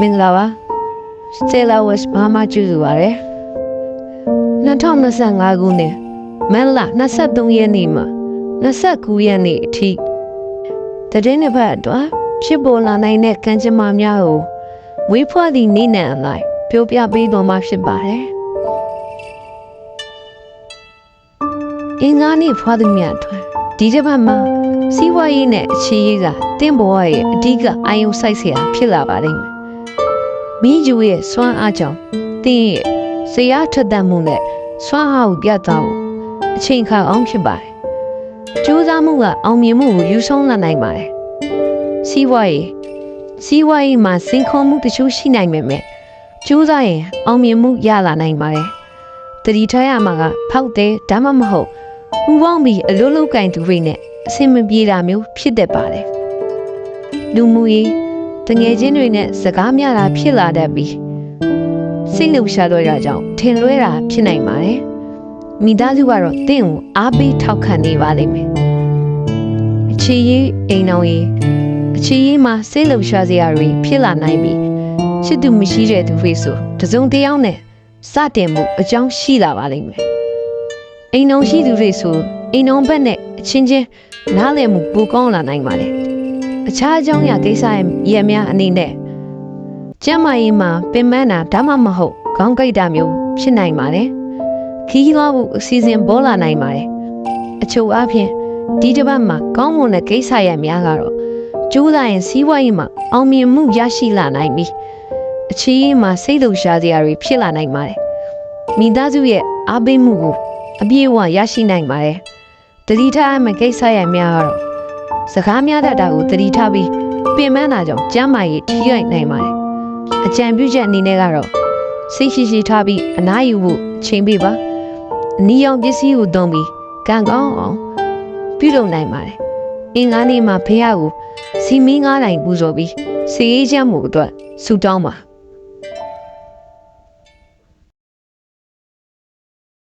မင်္ဂလာပါ Stella West ဘာမှကြည့်ရပါတယ်2025ခုနှစ်မန်လ23ရက်နေ့မှာ29ရက်နေ့အထိတည်င်းတစ်ဖက်အတွက်ဖြစ်ပေါ်လာနိုင်တဲ့ကံကြမ္မာများကိုဝေးဖွားသည့်နေ့နဲ့အလိုက်ပြောပြပေးတော်မှာဖြစ်ပါတယ်အင်္ဂါနေ့ဖွားသူများအတွက်ဒီတစ်ပတ်မှာစီးပွားရေးနဲ့အခြေရေးကတင့်ဘဝရဲ့အဓိကအာရုံစိုက်စရာဖြစ်လာပါလိမ့်မယ်။ မိကျူရဲ့စွမ်းအားကြောင့်တင်းရဲ့ဇရာထက်သန်မှုနဲ့စွမ်းအားကိုပြသဖို့အချိန်ခါအောင်ဖြစ်ပါတယ်။ကြိုးစားမှုကအောင်မြင်မှုကိုယူဆောင်လာနိုင်ပါတယ်။စီးပွားရေးစီးပွားရေးမှာစင်ခုံမှုတချို့ရှိနိုင်ပေမဲ့ကြိုးစားရင်အောင်မြင်မှုရလာနိုင်ပါတယ်။တတိထားရမှာကဖောက်တယ်ဒါမှမဟုတ်ပူပေါင်းပြီးအလုံးလုံးကင်သူတွေနဲ့အဆင်မပြေတာမျိုးဖြစ်တတ်ပါတယ်။လူမှုရေး တငယ်ချင်းတွေနဲ့စကားများတာဖြစ်လာတတ်ပြီးစိတ်လှုပ်ရှားတော့ကြကြောင့်ထင်လွဲတာဖြစ်နိုင်ပါတယ်။မိသားစုကတော့တင့်ကိုအားပေးထောက်ခံနေပါလိမ့်မယ်။အခြေရေးအိမ်အောင်ရေးအခြေရေးမှာစိတ်လှုပ်ရှားစရာတွေဖြစ်လာနိုင်ပြီးချစ်သူမရှိတဲ့သူတွေဆိုတစုံတစ်ယောက်နဲ့စတင်မှုအကြောင်းရှိလာပါလိမ့်မယ်။အိမ်အောင်ရှိသူတွေဆိုအိမ်အောင်ဘက်နဲ့အချင်းချင်းနားလည်မှုပိုကောင်းလာနိုင်ပါတယ်။ အခြားအကြောင်းအရာကိစ္စရဲ့များအနေနဲ့ကျမ်းမာရေးမှာပင်ပန်းတာဒါမှမဟုတ်ခေါင်းကိုက်တာမျိုးဖြစ်နိုင်ပါတယ်။ခီးသွားဖို့အစီအစဉ်ပေါ်လာနိုင်ပါတယ်။အချို့အားဖြင့်ဒီတစ်ပတ်မှာကောင်းမွန်တဲ့ကိစ္စရပ်များကတော့ကျိုးစားရင်စီးပွားရေးမှာအောင်မြင်မှုရရှိလာနိုင်ပြီးအခြေရေးမှာစိတ်လှုပ်ရှားစရာတွေဖြစ်လာနိုင်ပါတယ်။မိသားစုရဲ့အားပေးမှုကိုအပြည့်အဝရရှိနိုင်ပါတယ်။တတိထားအမကိစ္စရပ်များကတော့ စကားများတတ်တာကိုတတိထားပြီးပင်ပန်းတာကြောင့်ကျမ်းမာရေးထိခိုက်နိုင်ပါတယ်။အကြံပြုချက်အနေနဲ့ကတော့စိတ်ရှိရှိထားပြီးအနားယူဖို့အချိန်ပေးပါ။အနီရောင်ပစ္စည်းကိုသုံးပြီးကံကောင်းအောင်ပြုလုပ်နိုင်ပါတယ်။အင်္ဂါနေ့မှာဖေရကိုစီမင်းငားတိုင်းပူဇော်ပြီးစီရေးချမ်းမှုအတွက်ဆုတောင်းပါ။